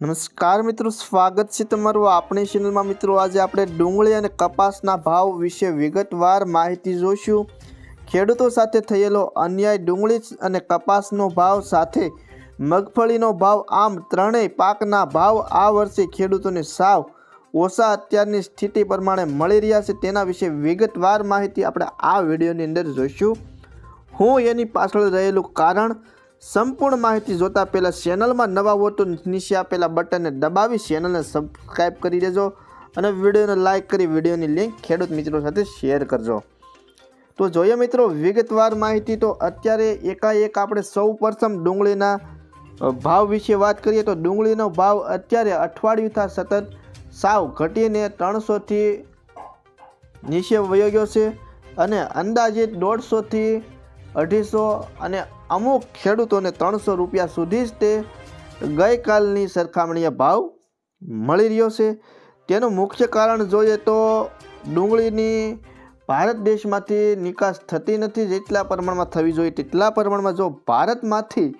નમસ્કાર મિત્રો, સ્વાગત છે તમારું આપણી ચેનલમાં મિત્રો, આજે આપણે ડુંગળી અને કપાસના ભાવ વિશે વિગતવાર માહિતી જોઈશું. ખેડૂતો સાથે થયેલો અન્યાય ડુંગળી અને કપાસનો ભાવ સાથે મગફળીનો ભાવ આમ ત્રણેય પાકના ભાવ આ વર્ષે ખેડૂતોને સાવ ઓછા અત્યારની સ્થિતિ પ્રમાણે મળી રહ્યા છે. તેના વિશે વિગતવાર માહિતી આપણે આ વિડીયોની અંદર જોઈશું. હું એની પાછળ રહેલું કારણ સંપૂર્ણ માહિતી જોતા પહેલાં ચેનલમાં નવા હો તો નીચે આપેલા બટનને દબાવી ચેનલને સબસ્ક્રાઈબ કરી દેજો અને વિડીયોને લાઇક કરી વિડીયોની લિંક ખેડૂત મિત્રો સાથે શેર કરજો. તો જોઈએ મિત્રો વિગતવાર માહિતી, તો અત્યારે એકાએક આપણે સૌ પ્રથમ ડુંગળીના ભાવ વિશે વાત કરીએ તો ડુંગળીનો ભાવ અત્યારે અઠવાડિયું થા સતત સાવ ઘટીને ત્રણસોથી નીચે વયો ગયો છે અને અંદાજિત દોઢસોથી અઢીસો અને અમુક ખેડૂતોને ત્રણસો રૂપિયા સુધી જ તે ગઈકાલની સરખામણીએ ભાવ મળી રહ્યો છે. તેનું મુખ્ય કારણ જોઈએ તો ડુંગળીની ભારત દેશમાંથી નિકાસ થતી નથી જેટલા પ્રમાણમાં થવી જોઈએ તેટલા પ્રમાણમાં જો ભારતમાંથી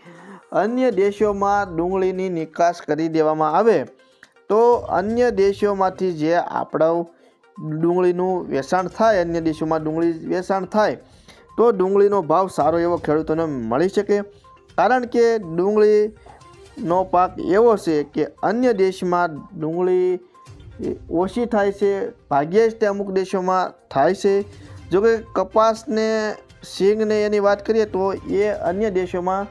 અન્ય દેશોમાં ડુંગળીની નિકાસ કરી દેવામાં આવે, તો અન્ય દેશોમાંથી જે આપણું ડુંગળીનું વેચાણ થાય, અન્ય દેશોમાં ડુંગળી વેચાણ થાય તો ડુંગળીનો ભાવ સારો એવો ખેડૂતોને મળી શકે. કારણ કે ડુંગળીનો પાક એવો છે કે અન્ય દેશમાં ડુંગળી ઓછી થાય છે, ભાગ્યે જ તે અમુક દેશોમાં થાય છે. જો કે કપાસને સિંગને એની વાત કરીએ તો એ અન્ય દેશોમાં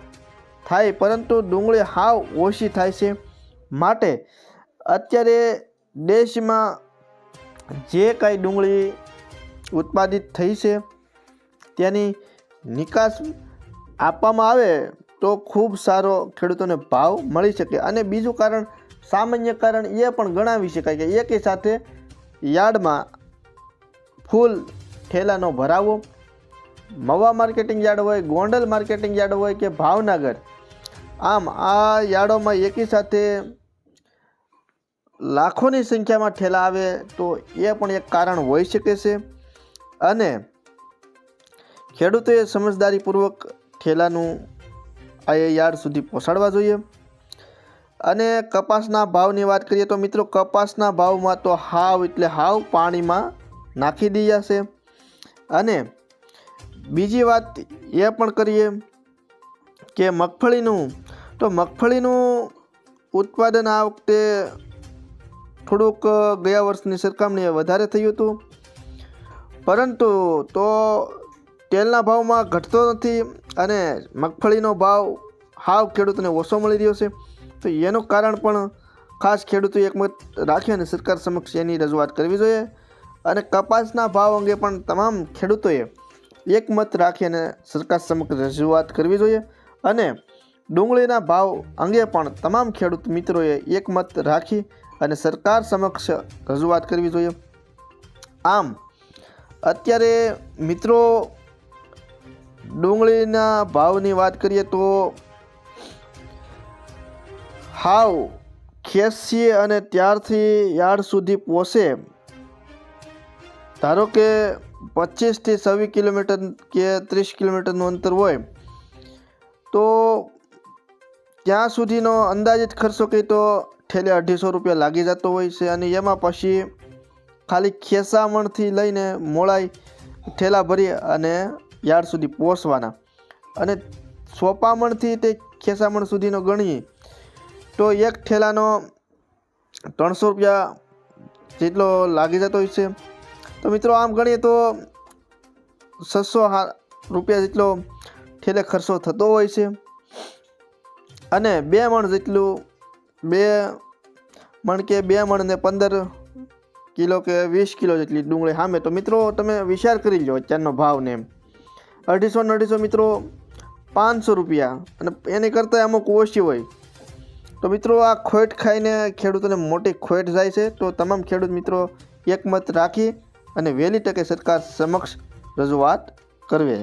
થાય, પરંતુ ડુંગળી હાવ ઓછી થાય છે. માટે અત્યારે દેશમાં જે કાંઈ ડુંગળી ઉત્પાદિત થઈ છે તેની નિકાસ આપવામાં આવે તો ખૂબ સારો ખેડૂતોને ભાવ મળી શકે. અને બીજું કારણ, સામાન્ય કારણ એ પણ ગણાવી શકાય કે એકે સાથે યાર્ડમાં ફૂલ ઠેલાનો ભરાવો, મવા માર્કેટિંગ યાર્ડ હોય, ગોંડલ માર્કેટિંગ યાર્ડ હોય કે ભાવનગર, આમ આ યાર્ડોમાં એકી સાથે લાખોની સંખ્યામાં ઠેલા આવે તો એ પણ એક કારણ હોઈ શકે છે. અને ખેડૂતોએ સમજદારીપૂર્વક ઠેલાનું આ યાર્ડ સુધી પહોંચાડવા જોઈએ. અને કપાસના ભાવની વાત કરીએ તો મિત્રો, કપાસના ભાવમાં તો હાવ એટલે હાવ પાણીમાં નાખી દીધા છે અને બીજી વાત એ પણ કરીએ કે મગફળીનું, તો મગફળીનું ઉત્પાદન આ વખતે થોડુંક ગયા વર્ષની સરખામણીએ વધારે થયું હતું. પરંતુ તો તેલના ભાવમાં ઘટતો નથી અને મગફળીનો ભાવ, હાવ ખેડૂતને ઓછો મળી રહ્યો છે. તો એનું કારણ પણ ખાસ ખેડૂતો એકમત રાખી અને સરકાર સમક્ષ એની રજૂઆત કરવી જોઈએ. અને કપાસના ભાવ અંગે પણ તમામ ખેડૂતોએ એકમત રાખી અને સરકાર સમક્ષ રજૂઆત કરવી જોઈએ. અને ડુંગળીના ભાવ અંગે પણ તમામ ખેડૂત મિત્રોએ એકમત રાખી અને સરકાર સમક્ષ રજૂઆત કરવી જોઈએ. આમ, અત્યારે મિત્રો ડુંગળીના ભાવની વાત કરીએ તો હાવ ખેંચીએ અને ત્યારથી યાર્ડ સુધી પહોંચે ધારો કે પચીસથી છવ્વીસ કિલોમીટર કે ત્રીસ કિલોમીટરનું અંતર હોય, તો ત્યાં સુધીનો અંદાજિત ખર્ચો કહી તો ઠેલે અઢીસો રૂપિયા લાગી જતો હોય છે અને એમાં પછી ખાલી ખેસામણથી લઈને મોળાઈ ઠેલા ભરી અને યાર્ડ સુધી પહોંચવાના. અને સોપામણથી તે ખેસામણ સુધીનો ગણીએ, તો એક ઠેલાનો ત્રણસો રૂપિયા જેટલો લાગી જતો હોય છે તો મિત્રો આમ ગણીએ તો છસો રૂપિયા જેટલો ઠેલે ખર્ચો થતો હોય છે. અને બે મણ જેટલું, બે મણ કે બે મણ ને પંદર કિલો કે વીસ કિલો જેટલી ડુંગળી સામે તો મિત્રો તમે વિચાર કરી લો અત્યારનો ભાવ ને એમ. અઢીસો ને અઢીસો મિત્રો પાંચસો રૂપિયા. અને એની કરતાં અમુક ઓછી હોય. તો મિત્રો આ ખોટ ખાઈને ખેડૂતોને મોટી ખોટ જાય છે. તો તમામ ખેડૂત મિત્રો એકમત રાખી અને વહેલી તકે સરકાર સમક્ષ રજૂઆત કરવે.